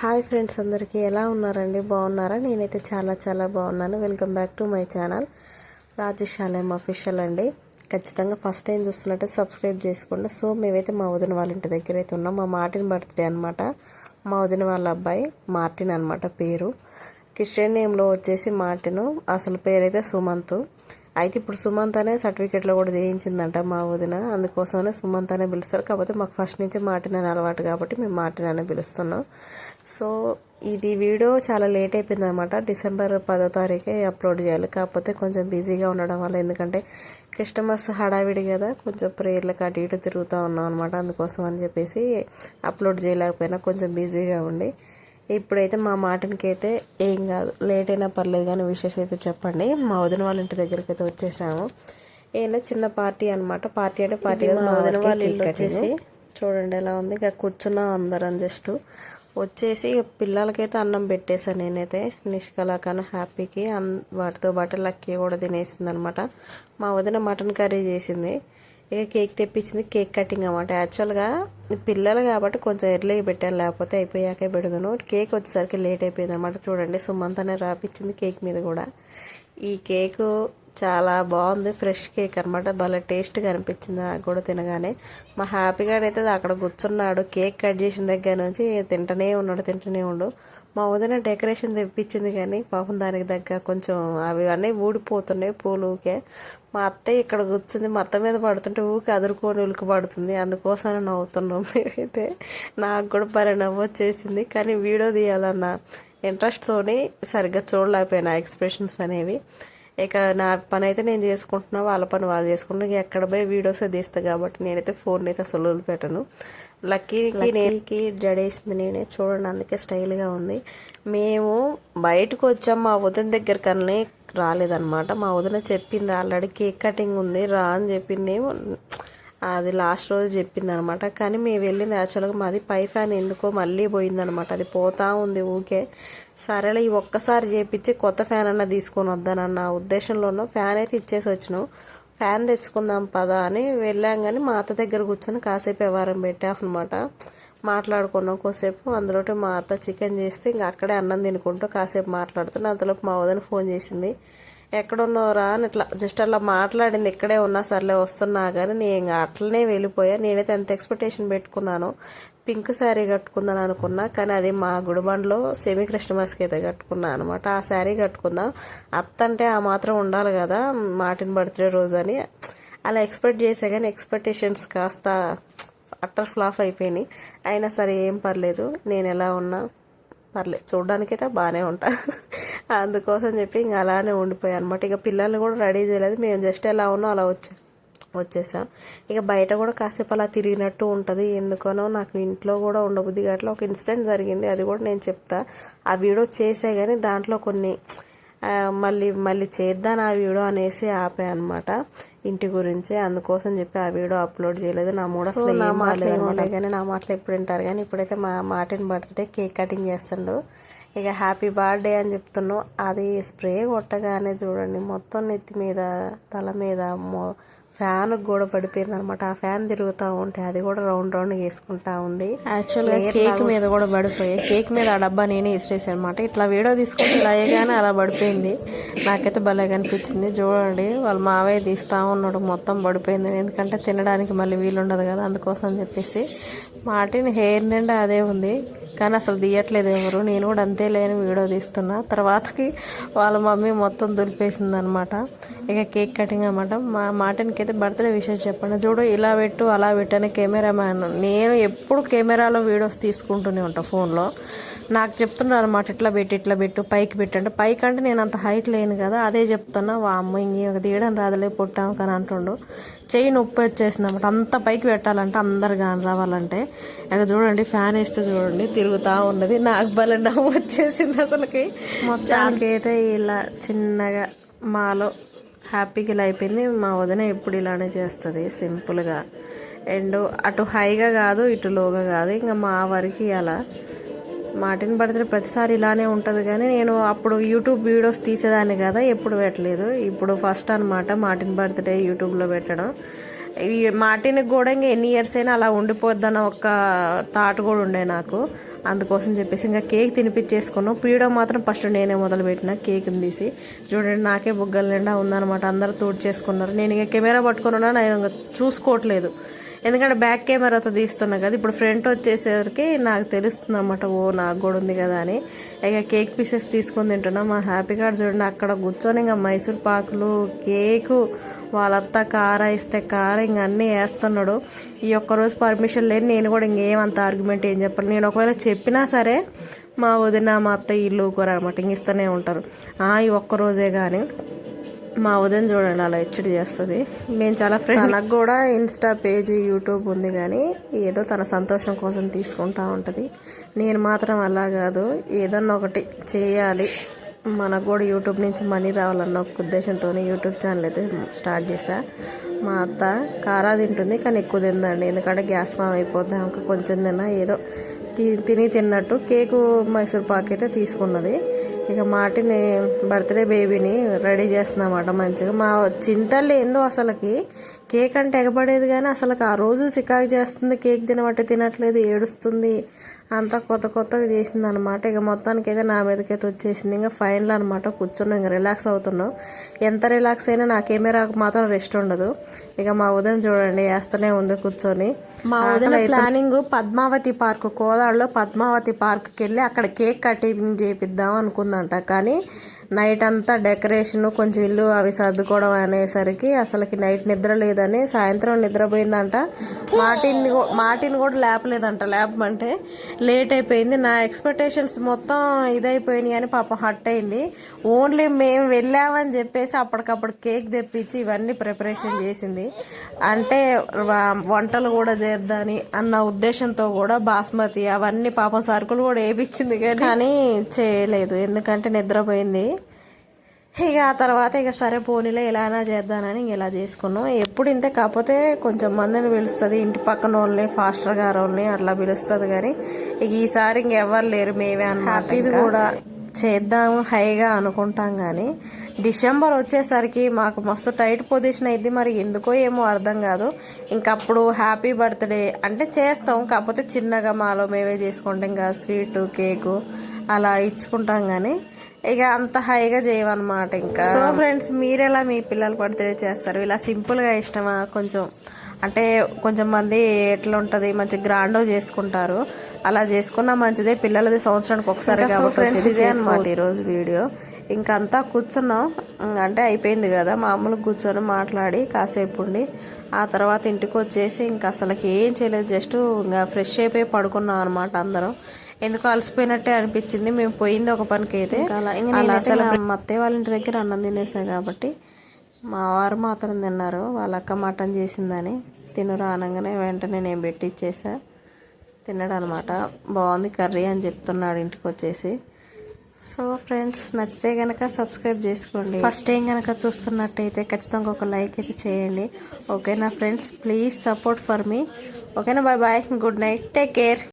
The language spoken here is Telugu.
హాయ్ ఫ్రెండ్స్ అందరికీ ఎలా ఉన్నారండి? బాగున్నారా? నేనైతే చాలా చాలా బాగున్నాను. Welcome back to my channel. Rajasalayam official అండి. ఖచ్చితంగా ఫస్ట్ టైం చూస్తున్నట్టే సబ్స్క్రైబ్ చేసుకోండి. సో మేమైతే మా వదిన వాళ్ళ ఇంటి దగ్గర అయితే ఉన్నాం. మా మార్టిన్ బర్త్డే అనమాట మా వదిన వాళ్ళ అబ్బాయి మార్టిన్ అనమాట పేరు. క్రిస్టియన్ నేమ్లో వచ్చేసి మార్టిన్. అసలు పేరైతే సుమంత్. అయితే ఇప్పుడు సుమంత్ అనే సర్టిఫికేట్లో కూడా చేయించిందంట మా వదిన. అందుకోసమనే సుమంత్ అనే పిలుస్తారు. కాకపోతే మాకు ఫస్ట్ నుంచి మార్టిన్ అని అలవాటు కాబట్టి మేము మార్టిన్ అనే పిలుస్తున్నాం. సో ఇది వీడియో చాలా లేట్ అయిపోయింది అనమాట డిసెంబర్ పదో తారీఖే అప్లోడ్ చేయాలి. కాకపోతే కొంచెం బిజీగా ఉండడం వల్ల ఎందుకంటే కస్టమర్స్ హడావిడి కదా కొంచెం ప్రేయర్లకు అటు ఇటు తిరుగుతూ ఉన్నాం అనమాట అందుకోసం అని చెప్పేసి అప్లోడ్ చేయలేకపోయినా కొంచెం బిజీగా ఉండి. ఇప్పుడైతే మా మాటనికి అయితే ఏం కాదు. లేట్ అయినా పర్లేదు కానీ విషెస్ అయితే చెప్పండి. మా వదిన వాళ్ళ ఇంటి దగ్గరికి అయితే వచ్చేసాము. ఏమైనా చిన్న పార్టీ అనమాట పార్టీ అంటే పార్టీ మా వదిన వాళ్ళ ఇల్లు వచ్చేసి చూడండి ఎలా ఉంది. ఇక కూర్చున్నాం అందరం జస్ట్. వచ్చేసి పిల్లలకైతే అన్నం పెట్టేశాను నేనైతే. నిష్కలాకను హ్యాపీకి. అన్ వాటితో పాటు లక్కీ కూడా తినేసింది అనమాట మా వదిన మటన్ కర్రీ చేసింది. ఇక కేక్ తెప్పించింది? కేక్ కటింగ్ అనమాట యాక్చువల్గా పిల్లలు కాబట్టి కొంచెం ఎర్లీగా పెట్టాను లేకపోతే అయిపోయాకే పెడుగును. కేక్ వచ్చేసరికి లేట్ అయిపోయింది అనమాట చూడండి సుమంత్ అనే రాపిచ్చింది కేక్ మీద కూడా. ఈ కేకు చాలా బాగుంది. ఫ్రెష్ కేక్ అనమాట భలే టేస్ట్గా అనిపించింది నాకు కూడా తినగానే. మా హ్యాపీగా అయితే అక్కడ కూర్చున్నాడు. కేక్ కట్ చేసిన దగ్గర నుంచి తింటనే ఉన్నాడు తింటూనే ఉండు. మా వదిన డెకరేషన్ తెప్పించింది కానీ పాపం దానికి దగ్గర కొంచెం అవి అన్నీ ఊడిపోతున్నాయి పూలు ఊకే మా అత్తయ్య ఇక్కడ కూర్చుంది. మా అత్త మీద పడుతుంటే ఊకే అదురుకొని ఉలికి పడుతుంది. అందుకోసం నవ్వుతున్నాం మేమైతే. నాకు కూడా భలే నవ్వు వచ్చేసింది. కానీ వీడియో తీయాలన్న ఇంట్రెస్ట్తోనే సరిగ్గా చూడలేకపోయినా ఎక్స్ప్రెషన్స్ అనేవి. ఇక నా పని అయితే నేను చేసుకుంటున్నా వాళ్ళ పని వాళ్ళు చేసుకుంటున్నా. ఎక్కడ పోయి వీడియోస్ తీస్తా కాబట్టి నేనైతే ఫోన్ అయితే అసలు వదిలిపెట్టను. లక్కీకి నేనికి జడేసింది నేనే. చూడండి అందుకే స్టైల్గా ఉంది. మేము బయటకు వచ్చాం మా వదిన దగ్గర కన్నా రాలేదన్నమాట. మా వదిన చెప్పింది ఆల్రెడీ కేక్ కటింగ్ ఉంది రా అని చెప్పింది. అది లాస్ట్ రోజు చెప్పింది అనమాట కానీ మేము వెళ్ళింది యాక్చువల్గా మాది పై ఫ్యాన్ ఎందుకో మళ్ళీ పోయిందనమాట. అది పోతా ఉంది ఊకే. సరేలే ఈ ఒక్కసారి చేపించి కొత్త ఫ్యాన్ అన్న తీసుకొని వద్దానన్న ఉద్దేశంలోనూ ఫ్యాన్ అయితే ఇచ్చేసి వచ్చినాం. ఫ్యాన్ తెచ్చుకుందాం పదా అని వెళ్ళాం కానీ మా అత్త దగ్గర కూర్చొని కాసేపు వ్యవహారం పెట్టామన్నమాట. మాట్లాడుకున్నాం కోసేపు అందులో మా అత్త చికెన్ చేస్తే ఇంకా అక్కడే అన్నం తినుకుంటూ కాసేపు మాట్లాడుతున్నా. అంతలోపు మా వదిన ఫోన్ చేసింది. ఎక్కడున్నావురా అని ఇట్లా జస్ట్ అలా మాట్లాడింది. ఇక్కడే ఉన్నా సర్లే వస్తున్నా కానీ నేను ఇంకా అట్లనే వెళ్ళిపోయా. నేనైతే ఎంత ఎక్స్పెక్టేషన్ పెట్టుకున్నాను. పింక్ శారీ కట్టుకుందాం అనుకున్నా కానీ అది మా గుడిబండలో సెమీ క్రిస్టమస్కి అయితే కట్టుకున్నా అనమాట ఆ శారీ కట్టుకుందాం. అత్త అంటే ఆ మాత్రం ఉండాలి కదా మార్టిన్ బర్త్డే రోజు అని. అలా ఎక్స్పెక్ట్ చేసా కానీ ఎక్స్పెక్టేషన్స్ కాస్త అట్టర్ ఫ్లాప్ అయిపోయినాయి. అయినా సరే ఏం పర్లేదు. నేను ఎలా ఉన్నా పర్లేదు చూడడానికైతే బాగానే ఉంటా. అందుకోసం చెప్పి ఇంకా అలానే ఉండిపోయాయి అనమాట ఇక పిల్లల్ని కూడా రెడీ చేయలేదు. మేము జస్ట్ ఎలా ఉన్నా అలా వచ్చా వచ్చేసాం. ఇక బయట కూడా కాసేపు అలా తిరిగినట్టు ఉంటుంది. ఎందుకనో నాకు ఇంట్లో కూడా ఉండబుద్ది అట్లా ఒక ఇన్సిడెంట్ జరిగింది. అది కూడా నేను చెప్తా. ఆ వీడియో చేసే కానీ దాంట్లో కొన్ని మళ్ళీ మళ్ళీ చేద్దాం ఆ వీడియో అనేసి ఆపే అనమాట ఇంటి గురించి. అందుకోసం చెప్పి ఆ వీడియో అప్లోడ్ చేయలేదు. నా మూడు అసలు నా మాటలు కానీ నా మాటలు ఎప్పుడు వింటారు? కానీ ఇప్పుడైతే మా మాటిని బర్త్డే కేక్ కటింగ్ చేస్తుండు. ఇక హ్యాపీ బర్త్డే అని చెప్తున్నావు. అది స్ప్రే కొట్టగానే చూడండి మొత్తం నెత్తి మీద తల మీద ఫ్యాన్ కూడా పడిపోయింది అనమాట ఆ ఫ్యాన్ తిరుగుతూ ఉంటే అది కూడా రౌండ్ రౌండ్ వేసుకుంటా ఉంది. యాక్చువల్గా కేక్ మీద కూడా పడిపోయాయి కేక్ మీద ఆ డబ్బా నేనే ఇసిరేసాను అనమాట ఇట్లా వీడియో తీసుకుంటే ఇలా అయ్యగానే అలా పడిపోయింది. నాకైతే భలే కనిపించింది చూడండి వాళ్ళ మావయ్య తీస్తూ ఉన్నాడు మొత్తం పడిపోయింది ఎందుకంటే తినడానికి మళ్ళీ వీలుండదు కదా అందుకోసం చెప్పేసి. మాటిని హెయిర్ నిండా అదే ఉంది. కానీ అసలు తీయట్లేదు ఎవరు. నేను కూడా అంతే లేని వీడియో తీస్తున్నా. తర్వాతకి వాళ్ళ మమ్మీ మొత్తం దులిపేసింది అనమాట ఇక కేక్ కటింగ్ అనమాట. మా మాటనికి అయితే బర్త్డే విషయం చెప్పండి. చూడు ఇలా పెట్టు అలా పెట్టు అని కెమెరా మ్యాన్ నేను ఎప్పుడు కెమెరాలో వీడియోస్ తీసుకుంటూనే ఉంటాను ఫోన్లో. నాకు చెప్తున్నారు అనమాట ఇట్లా పెట్టి ఇట్లా పెట్టు పైకి పెట్టండి పైకి అంటే నేను అంత హైట్ లేను కదా అదే చెప్తున్నా. వా అమ్మ ఇంక తీయడం రాదులే పుట్టాము కానీ అంటుండు. చెయ్యి నొప్పి వచ్చేసింది అనమాట అంత పైకి పెట్టాలంటే అందరు కానీ రావాలంటే. ఇక చూడండి ఫ్యాన్ వేస్తే చూడండి తిరుగుతూ ఉన్నది. నాకు బల నవ్వు వచ్చేసింది అసలుకి. మొత్తానికైతే ఇలా చిన్నగా మాలో హ్యాపీగా ఇలా అయిపోయింది. మా వదిన ఎప్పుడు ఇలానే చేస్తుంది సింపుల్గా అండ్ అటు హైగా కాదు ఇటు లోగా కాదు. ఇంకా మా వరకు అలా. మాటిని బర్త్డే ప్రతిసారి ఇలానే ఉంటుంది కానీ నేను అప్పుడు యూట్యూబ్ వీడియోస్ తీసేదాన్ని కదా ఎప్పుడు పెట్టలేదు. ఇప్పుడు ఫస్ట్ అనమాట మాటిన్ బర్త్డే యూట్యూబ్లో పెట్టడం. ఈ కూడా ఇంకా ఎన్ని ఇయర్స్ అయినా అలా ఉండిపోద్దన్న ఒక థాట్ కూడా ఉండే నాకు. అందుకోసం చెప్పేసి ఇంకా కేక్ తినిపించేసుకున్నాం. పీయడం మాత్రం ఫస్ట్ నేనే మొదలుపెట్టిన కేక్ని తీసి. చూడండి నాకే బుగ్గల నిండా ఉందనమాట అందరూ తోడు చేసుకున్నారు. నేను ఇంకా కెమెరా పట్టుకుని ఉన్నా నేను ఇంకా చూసుకోవట్లేదు. ఎందుకంటే బ్యాక్ కెమెరాతో తీస్తున్నా కదా ఇప్పుడు ఫ్రంట్ వచ్చేసరికి నాకు తెలుస్తుంది అనమాట ఓ నాకు కూడా ఉంది కదా అని. ఇక కేక్ పీసెస్ తీసుకొని తింటున్నా మా హ్యాపీ కార్డ్ చూడండి అక్కడ కూర్చొని ఇంకా మైసూర్ పాకులు కేకు వాళ్ళత్తా కార ఇస్తే కార ఇంక అన్నీ వేస్తున్నాడు. ఈ ఒక్కరోజు పర్మిషన్ లేదు నేను కూడా ఇంకేమంత ఆర్గ్యుమెంట్ ఏం చెప్పాలి నేను ఒకవేళ చెప్పినా సరే మా వదిన మా అత్త ఇల్లు కూర అనమాట ఇంక ఇస్తూనే ఉంటారు. "ఆ, ఈ ఒక్కరోజే కానీ మా ఉదయం చూడండి అలా హెచ్చడి చేస్తుంది. మేము చాలా ఫ్రెండ్ తనకు కూడా ఇన్స్టా పేజీ యూట్యూబ్ ఉంది కానీ ఏదో తన సంతోషం కోసం తీసుకుంటా ఉంటుంది. నేను మాత్రం అలా కాదు ఏదన్నా ఒకటి చేయాలి. మనకు కూడా యూట్యూబ్ నుంచి మనీ రావాలన్న ఒక ఉద్దేశంతో యూట్యూబ్ ఛానల్ అయితే స్టార్ట్ చేశా. మా అత్త కారా తింటుంది కానీ ఎక్కువ తిందండి. ఎందుకంటే గ్యాస్ ఫామ్ అయిపోద్దాం ఇంకా కొంచెం తిన్నా ఏదో తిని తిన్నట్టు కేకు మైసూర్ పాక్ అయితే తీసుకున్నది. ఇక మాటిని బర్త్డే బేబీని రెడీ చేస్తున్నామాట మంచిగా. మా చింతలు ఏందో అసలుకి కేక్ అంటే ఎగబడేది కానీ అసలు ఆ రోజు చికాకు చేస్తుంది కేక్ తినబట్టి తినట్లేదు ఏడుస్తుంది. అంతా కొత్త కొత్తగా చేసింది అనమాట ఇక మొత్తానికి అయితే నా మీదకైతే వచ్చేసింది. ఇంకా ఫైనల్ అనమాట కూర్చున్నాం ఇంకా రిలాక్స్ అవుతున్నాం. ఎంత రిలాక్స్ అయినా నా కెమెరాకు మాత్రం రెస్ట్ ఉండదు. ఇక మా ఉదయం చూడండి వేస్తూనే ఉంది కూర్చొని. మా ఉదయం ప్లానింగ్ పద్మావతి పార్క్ కోదాడలో పద్మావతి పార్క్కి వెళ్ళి అక్కడ కేక్ కటింగ్ చేపిద్దాం అనుకుందంట. కానీ నైట్ అంతా డెకరేషన్ కొంచెం ఇల్లు అవి సర్దుకోవడం అనేసరికి అసలుకి నైట్ నిద్ర లేదని సాయంత్రం నిద్రపోయిందంట. మార్టిన్ మార్టిన్ మాటిని కూడా లేపలేదంట. లేపమంటే లేట్ అయిపోయింది. నా ఎక్స్పెక్టేషన్స్ మొత్తం ఇదైపోయినాయి అని పాపం హట్ అయింది. ఓన్లీ మేము వెళ్ళామని చెప్పేసి అప్పటికప్పుడు కేక్ తెప్పించి ఇవన్నీ ప్రిపరేషన్ చేసింది. అంటే వంటలు కూడా చేద్దాని అన్న ఉద్దేశంతో కూడా బాస్మతి అవన్నీ పాపం సరుకులు కూడా వేపించింది కానీ కానీ చేయలేదు. ఎందుకంటే నిద్రపోయింది. ఇక ఆ తర్వాత ఇక సరే పోనీలే ఎలానా చేద్దానని ఇంక ఇలా చేసుకున్నాం. ఎప్పుడు ఇంతే కాకపోతే కొంచెం మందిని పిలుస్తుంది ఇంటి పక్కన వాళ్ళని ఫాస్టర్ గారు వాళ్ళని అట్లా పిలుస్తుంది కానీ ఇక ఈసారి ఇంకెవ్వరు లేరు మేమే అన్నమాట ఇది కూడా. చేద్దాము హైగా అనుకుంటాం కానీ డిసెంబర్ వచ్చేసరికి మాకు మస్తు టైట్ పొజిషన్ అయింది మరి ఎందుకో ఏమో అర్థం కాదు. ఇంకప్పుడు హ్యాపీ బర్త్డే అంటే చేస్తాం కాకపోతే చిన్నగా మాలో మేమే చేసుకుంటాం ఇంకా స్వీట్ కేకు అలా ఇచ్చుకుంటాం కానీ ఇక అంత హైగా చేయమన్నమాట ఇంకా. సో ఫ్రెండ్స్ మీరెలా మీ పిల్లలు బర్త్డే చేస్తారు? ఇలా సింపుల్గా ఇష్టమా? కొంచెం అంటే కొంచెం మంది ఎట్లా ఉంటది? మంచి గ్రాండ్ చేసుకుంటారు. అలా చేసుకున్నా మంచిదే. పిల్లలది సంవత్సరానికి ఒకసారి కాబట్టి ఇదే అనమాట ఈరోజు వీడియో. ఇంకా అంతా కూర్చున్నాం. అంటే అయిపోయింది కదా. మామూలు కూర్చొని మాట్లాడి కాసేపు ఉండి ఆ తర్వాత ఇంటికి వచ్చేసి ఇంకా అసలుకి ఏం చేయలేదు. జస్ట్ ఇంకా ఫ్రెష్ అయిపోయి పడుకున్నాం అనమాట అందరం. ఎందుకు అలసిపోయినట్టే అనిపించింది. మేము పోయింది ఒక పనికి అయితే అలా అసలు మా అత్తయ్య వాళ్ళ ఇంటి దగ్గర అన్నం తినేసా కాబట్టి మా వారు మాత్రం తిన్నారు. వాళ్ళ అక్క మటన్ చేసిందని. తినరు అనగానే వెంటనే నేను పెట్టి ఇచ్చేసా తిన్నాడు అనమాట బాగుంది కర్రీ అని చెప్తున్నాడు ఇంటికి వచ్చేసి సో ఫ్రెండ్స్ నచ్చితే కనుక సబ్స్క్రైబ్ చేసుకోండి. ఫస్ట్ టైం కనుక చూస్తున్నట్టయితే ఖచ్చితంగా ఒక లైక్ అయితే చేయండి. ఓకేనా friends please support for me. ఓకేనా bye bye good night take care.